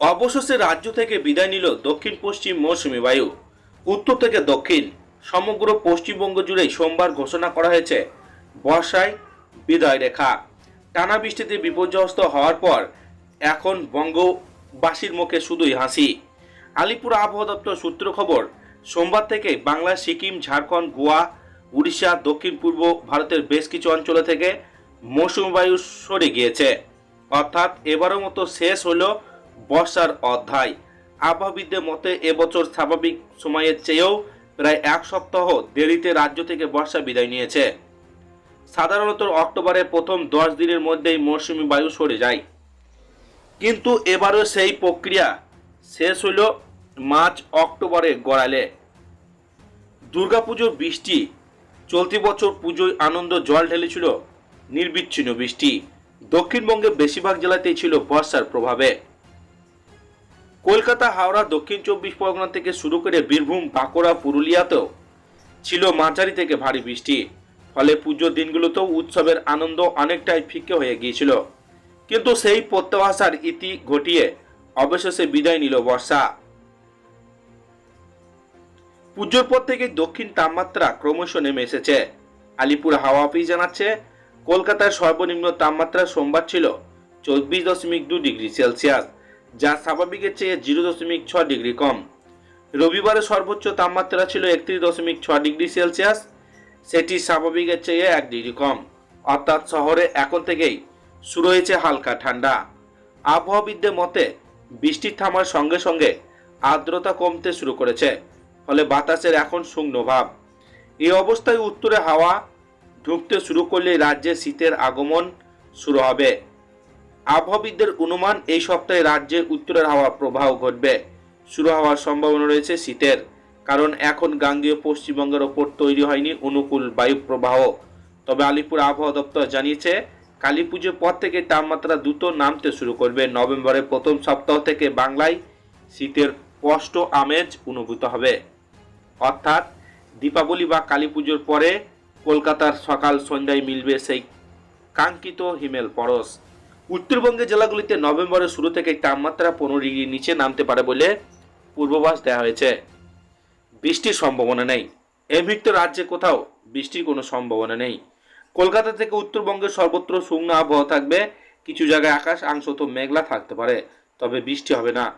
অবশেষে রাজ্য থেকে বিদায় নিল দক্ষিণ পশ্চিম মৌসুমী বায়ু। উত্তর থেকে দক্ষিণ, সমগ্র পশ্চিমবঙ্গ জুড়েই সোমবার ঘোষণা করা হয়েছে, বর্ষায় বিদায় রেখা। টানা বৃষ্টিতে বিপর্যস্ত হওয়ার পর এখন বঙ্গবাসীর মুখে শুধুই হাসি। আলিপুর আবহাওয়া দপ্তর সূত্র খবর, সোমবার থেকে বাংলা, সিকিম, ঝাড়খণ্ড, গোয়া, উড়িষ্যা, দক্ষিণ পূর্ব ভারতের বেশ কিছু অঞ্চল থেকে মৌসুমী বায়ু সরে গিয়েছে। অর্থাৎ এবারও মতো শেষ হলো বর্ষার অধ্যায়। আবহাওয়িদদের মতে, এবছর স্বাভাবিক সময়ের চেয়েও প্রায় এক সপ্তাহ দেরিতে রাজ্য থেকে বর্ষা বিদায় নিয়েছে। সাধারণত অক্টোবরের প্রথম দশ দিনের মধ্যেই মৌসুমী বায়ু সরে যায়। কিন্তু এবারও সেই প্রক্রিয়া শেষ হলো মার্চ অক্টোবরে গড়ালে। দুর্গাপুজোর বৃষ্টি, চলতি বছর পুজোয় আনন্দ জল ঢেলেছিল, নির্বিচ্ছিন্ন বৃষ্টি। দক্ষিণবঙ্গের বেশিরভাগ জেলাতেই ছিল বর্ষার প্রভাবে। কলকাতা, হাওড়া, দক্ষিণ চব্বিশ পরগনা থেকে শুরু করে বীরভূম, বাঁকুড়া, পুরুলিয়াতেও ছিল মাঝারি থেকে ভারী বৃষ্টি। ফলে পুজোর দিনগুলোতেও উৎসবের আনন্দ অনেকটাই ফিকে হয়ে গিয়েছিল। কিন্তু সেই প্রত্যাশার ইতি ঘটিয়ে অবশেষে বিদায় নিল বর্ষা। পুজোর পর থেকে দক্ষিণ তাপমাত্রা ক্রমশ নেমে এসেছে। আলিপুর হাওয়া অফিস জানাচ্ছে, কলকাতার সর্বনিম্ন তাপমাত্রা সোমবার ছিল চব্বিশ দশমিক দু ডিগ্রি সেলসিয়াস। যা স্বাভাবিকের চেয়ে জিরো দশমিক ছ ডিগ্রি কম। রবিবারে সর্বোচ্চ তাপমাত্রা ছিল একত্রিশ দশমিক ছ ডিগ্রি সেলসিয়াস, সেটি স্বাভাবিকের চেয়ে এক ডিগ্রি কম। অর্থাৎ শহরে এখন থেকেই শুরু হয়েছে হালকা ঠান্ডা। আবহাওয়াবিদদের মতে, বৃষ্টি থামার সঙ্গে সঙ্গে আর্দ্রতা কমতে শুরু করেছে, ফলে বাতাসের এখন শূন্য ভাব। এই অবস্থায় উত্তরে হাওয়া ঢুকতে শুরু করলে রাজ্যে শীতের আগমন শুরু হবে। আবহাওয়াবিদদের অনুমান, এই সপ্তাহে রাজ্যে উত্তরের হাওয়া প্রবাহ ঘটবে। শুরু হওয়ার সম্ভাবনা রয়েছে শীতের, কারণ এখন গাঙ্গেয় পশ্চিমবঙ্গের ওপর তৈরি হয়নি অনুকূল বায়ু প্রবাহ। তবে আলিপুর আবহাওয়া দপ্তর জানিয়েছে, কালী পুজোর পর থেকে তাপমাত্রা দ্রুত নামতে শুরু করবে। নভেম্বরের প্রথম সপ্তাহ থেকে বাংলায় শীতের স্পষ্ট আমেজ অনুভূত হবে। অর্থাৎ দীপাবলি বা কালী পুজোর পরে কলকাতার সকাল সন্ধ্যায় মিলবে সেই কাঙ্ক্ষিত হিমেল পরশ। উত্তরবঙ্গের জেলাগুলিতে নভেম্বরের শুরু থেকে তাপমাত্রা পনেরো ডিগ্রির নিচে নামতে পারে বলে পূর্বাভাস দেওয়া হয়েছে। বৃষ্টির সম্ভাবনা নেই। এই রাজ্যে কোথাও বৃষ্টির কোনো সম্ভাবনা নেই। কলকাতা থেকে উত্তরবঙ্গের সর্বত্র শুকনো আবহাওয়া থাকবে। কিছু জায়গায় আকাশ আংশত মেঘলা থাকতে পারে, তবে বৃষ্টি হবে না।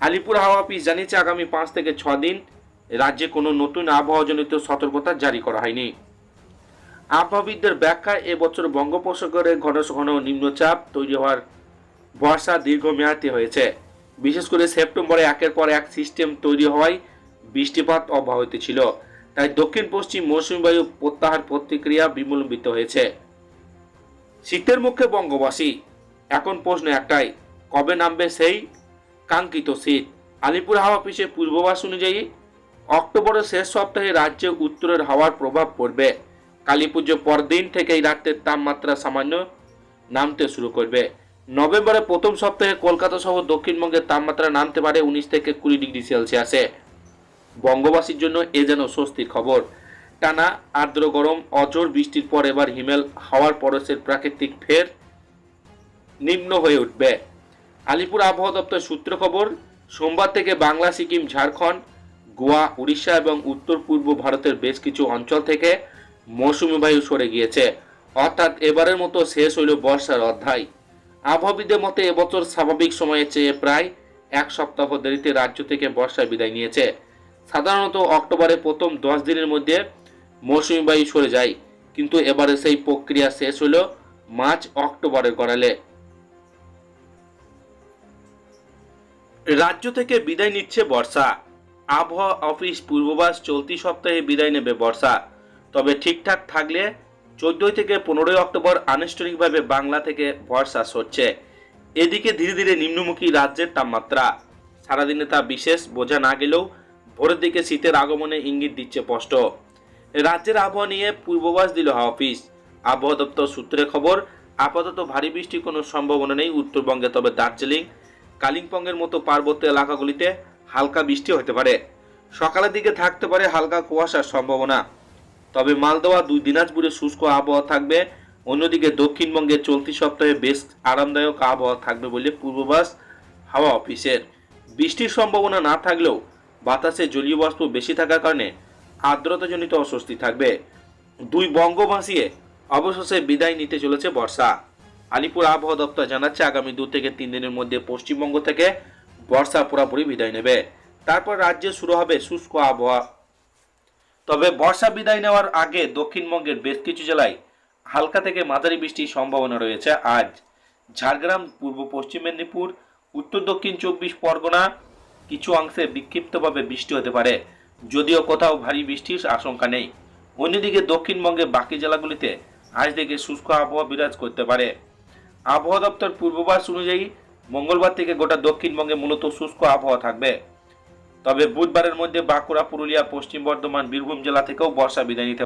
আলিপুর হাওয়া অফিস জানিয়েছে, আগামী পাঁচ থেকে ছ দিন রাজ্যে কোনো নতুন আবহাওয়াজনিত সতর্কতা জারি করা হয়নি। আবহাওয়াবিদদের ব্যাখ্যায় এবছর বঙ্গোপসাগরে ঘন ঘন নিম্নচাপ তৈরি হওয়ার বর্ষা দীর্ঘমেয়াদী হয়েছে। বিশেষ করে সেপ্টেম্বরে একের পর এক সিস্টেম তৈরি হওয়ায় বৃষ্টিপাত অব্যাহত ছিল। তাই দক্ষিণ পশ্চিম মৌসুমী বায়ু প্রত্যাহার প্রতিক্রিয়া বিমূলম্বিত হয়েছে। শীতের মুখে বঙ্গবাসী, এখন প্রশ্ন একটাই, কবে নামবে সেই কাঙ্ক্ষিত শীত? আলিপুর হাওয়া অফিসে পূর্বাভাস অনুযায়ী, অক্টোবরের শেষ সপ্তাহে রাজ্যে উত্তরের হাওয়ার প্রভাব পড়বে। কালী পুজো পরদিন থেকেই রাতের তাপমাত্রা সামান্য নামতে শুরু করবে। নভেম্বরের প্রথম সপ্তাহে কলকাতা সহ দক্ষিণবঙ্গের তাপমাত্রা নামতে পারে উনিশ থেকে কুড়ি ডিগ্রি সেলসিয়াসে। বঙ্গবাসীর জন্য এ যেন স্বস্তির খবর। টানা আর্দ্র গরম অজর বৃষ্টির পর এবার হিমেল, হাওয়ার পরশের প্রাকৃতিক ফের নিম্ন হয়ে উঠবে। আলিপুর আবহাওয়া দপ্তর সূত্র খবর, সোমবার থেকে বাংলা, সিকিম, ঝাড়খণ্ড, গোয়া, উড়িষ্যা এবং উত্তর পূর্ব ভারতের বেশ কিছু অঞ্চল থেকে মৌসুমী বায়ু সরে গিয়েছে। অর্থাৎ এবারের মতো শেষ হইল বর্ষার অধ্যায়। আবহাওয়াবিদের মতে এবছর স্বাভাবিক সময়ের চেয়ে প্রায় এক সপ্তাহ দেরিতে রাজ্য থেকে বর্ষার বিদায় নিয়েছে। সাধারণত অক্টোবরের প্রথম দশ দিনের মধ্যে মৌসুমী বায়ু সরে যায়, কিন্তু এবারে সেই প্রক্রিয়া শেষ হলো মার্চ অক্টোবরের গড়ালে। রাজ্য থেকে বিদায় নিচ্ছে বর্ষা। আবহাওয়া অফিস পূর্বাভাস চলতি সপ্তাহে বিদায় নেবে বর্ষা। তবে ঠিকঠাক থাকলে চোদ্দই থেকে পনেরোই অক্টোবর আনুষ্ঠানিকভাবে বাংলা থেকে বর্ষা সরছে এদিকে ধীরে ধীরে নিম্নমুখী রাজ্যের তাপমাত্রা। সারাদিনে তা বিশেষ বোঝা না গেলেও ভোরের দিকে শীতের আগমনে ইঙ্গিত দিচ্ছে স্পষ্ট। রাজ্যের আবহাওয়া নিয়ে পূর্বাভাস দিল হাওয়া অফিস। আবহাওয়া দপ্তর সূত্রে খবর, আপাতত ভারী বৃষ্টির কোনো সম্ভাবনা নেই উত্তরবঙ্গে, তবে দার্জিলিং, কালিম্পংয়ের মতো পার্বত্য এলাকাগুলিতে হালকা বৃষ্টি হতে পারে। সকালের দিকে থাকতে পারে হালকা কুয়াশার সম্ভাবনা। তবে মালদোয়া, দুই দিনাজপুরে শুষ্ক আবহাওয়া থাকবে। অন্যদিকে দক্ষিণবঙ্গে চলতি সপ্তাহে বেশ আরামদায়ক আবহাওয়া থাকবে বলে পূর্বাভাস হাওয়া অফিসের। বৃষ্টির সম্ভাবনা না থাকলেও বাতাসে জলীয় বাষ্প বেশি থাকার কারণে আর্দ্রতাজনিত অস্বস্তি থাকবে। দুই বঙ্গ ভাসিয়ে অবশেষে বিদায় নিতে চলেছে বর্ষা। আলিপুর আবহাওয়া দপ্তর জানাচ্ছে, আগামী দু থেকে তিন দিনের মধ্যে পশ্চিমবঙ্গ থেকে বর্ষা পুরোপুরি বিদায় নেবে। তারপর রাজ্যে শুরু হবে শুষ্ক আবহাওয়া তবে বর্ষা বিদায় নেওয়ার আগে দক্ষিণবঙ্গের বেশ কিছু জেলায় হালকা থেকে মাঝারি বৃষ্টির সম্ভাবনা রয়েছে। আজ ঝাড়গ্রাম, পূর্ব পশ্চিম মেদিনীপুর, উত্তর দক্ষিণ চব্বিশ পরগনা কিছু অংশে বিক্ষিপ্তভাবে বৃষ্টি হতে পারে। যদিও কোথাও ভারী বৃষ্টির আশঙ্কা নেই। অন্যদিকে দক্ষিণবঙ্গে বাকি জেলাগুলিতে আজ থেকে শুষ্ক আবহাওয়া বিরাজ করতে পারে। আবহাওয়া দপ্তর পূর্বাভাস অনুযায়ী মঙ্গলবার থেকে গোটা দক্ষিণবঙ্গে মূলত শুষ্ক আবহাওয়া থাকবে। তবে বুধবারের মধ্যে বাঁকুড়া, পুরুলিয়া, পশ্চিম বর্ধমান, বীরভূম জেলা থেকেও বর্ষা বিদায় নিতে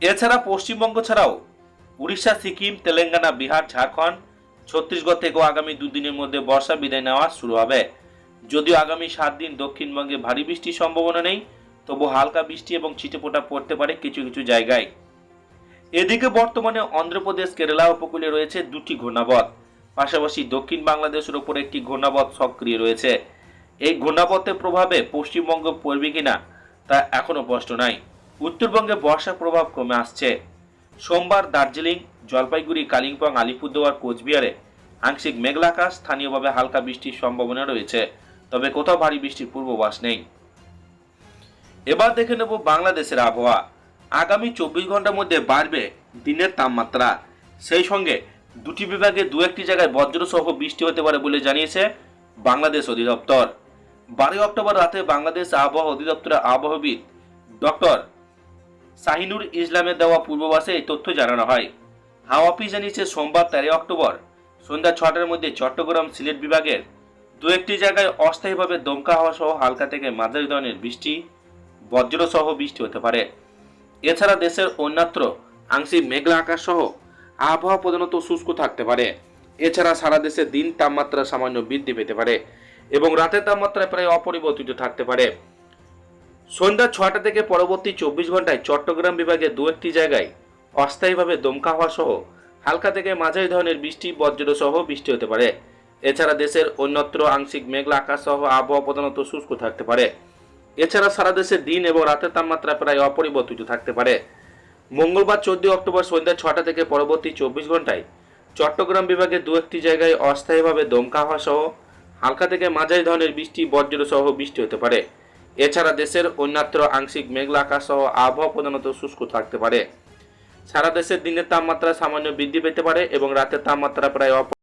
এছাড়া পশ্চিমবঙ্গ ছাড়াও উড়িষ্যা, সিকিম, তেলেঙ্গানা, বিহার, ঝাড়খণ্ড, ছত্তিশগড় থেকেও আগামী দুদিনের মধ্যে বর্ষা বিদায় নেওয়া শুরু হবে। যদিও আগামী সাত দিন দক্ষিণবঙ্গে ভারী বৃষ্টির সম্ভাবনা নেই, তবু হালকা বৃষ্টি এবং ছিটেফোঁটা পড়তে পারে কিছু কিছু জায়গায়। এদিকে বর্তমানে অন্ধ্রপ্রদেশ, কেরালা উপকূলে রয়েছে দুটি ঘূর্ণাবধ পাশাপাশি দক্ষিণ বাংলাদেশের ওপর একটি ঘূর্ণাবধ সক্রিয় রয়েছে। এই ঘূর্ণাবতের প্রভাবে পশ্চিমবঙ্গ পড়বে কিনা তা এখনও স্পষ্ট নাই। উত্তরবঙ্গে বর্ষার প্রভাব কমে আসছে। সোমবার দার্জিলিং, জলপাইগুড়ি, কালিম্পং, আলিপুরদুয়ার কোচবিহারে আংশিক মেঘলা আকাশ স্থানীয়ভাবে হালকা বৃষ্টির সম্ভাবনা রয়েছে, তবে কোথাও ভারী বৃষ্টির পূর্বাভাস নেই। এবার দেখে নেব বাংলাদেশের আবহাওয়া। আগামী চব্বিশ ঘণ্টার মধ্যে বাড়বে দিনের তাপমাত্রা। সেই সঙ্গে দুটি বিভাগে দু একটি জায়গায় বজ্রসহ বৃষ্টি হতে পারে বলে জানিয়েছে বাংলাদেশ অধিদপ্তর। বারোই অক্টোবর রাতে বাংলাদেশ আবহাওয়া অধিদপ্তরের আবহাওয়াবিদ ডক্টর শাহিনুর ইসলামের দেওয়া পূর্বাভাসে এই তথ্য জানানো হয়। হাওয়া অফিস জানিয়েছে, সোমবার তেরোই অক্টোবর সন্ধ্যা ছটার মধ্যে চট্টগ্রাম সিলেট বিভাগের দু একটি জায়গায় অস্থায়ীভাবে দমকা হাওয়া সহ হালকা থেকে মাঝারি ধরনের বৃষ্টি, বজ্রসহ বৃষ্টি হতে পারে। এছাড়া দেশের অন্যত্র আংশিক মেঘলা আকাশ সহ আবহাওয়া প্রধানত শুষ্ক থাকতে পারে। এছাড়া সারা দেশে দিন তাপমাত্রা সামান্য বৃদ্ধি পেতে পারে। এবং রাতের তাপমাত্রা প্রায় অপরিবর্তিত থাকতে পারে। সন্ধ্যা ছটা থেকে পরবর্তী চব্বিশ ঘন্টায় চট্টগ্রাম বিভাগে দু একটি জায়গায় অস্থায়ীভাবে দমকা হওয়া সহ হালকা থেকে মাঝারি ধরনের বৃষ্টি বজ্র সহ বৃষ্টি হতে পারে। এছাড়া দেশের অন্যত্র আংশিক মেঘলা আকাশ সহ আবহাওয়া প্রধানত শুষ্ক থাকতে পারে। এছাড়া সারা দেশে দিন এবং রাতের তাপমাত্রা প্রায় অপরিবর্তিত থাকতে পারে। মঙ্গলবার চোদ্দই অক্টোবর সন্ধ্যা ছটা থেকে পরবর্তী চব্বিশ ঘন্টায় চট্টগ্রাম বিভাগে দু একটি জায়গায় অস্থায়ীভাবে দমকা হওয়া সহ হালকা থেকে মাঝারি ধরনের বৃষ্টি বজ্র সহ বৃষ্টি হতে পারে। এছাড়া দেশের অন্যত্র আংশিক মেঘলা আকাশ সহ আবহাওয়া প্রধানত শুষ্ক থাকতে পারে। সারা দেশের দিনের তাপমাত্রা সামান্য বৃদ্ধি পেতে পারে এবং রাতের তাপমাত্রা প্রায় অপ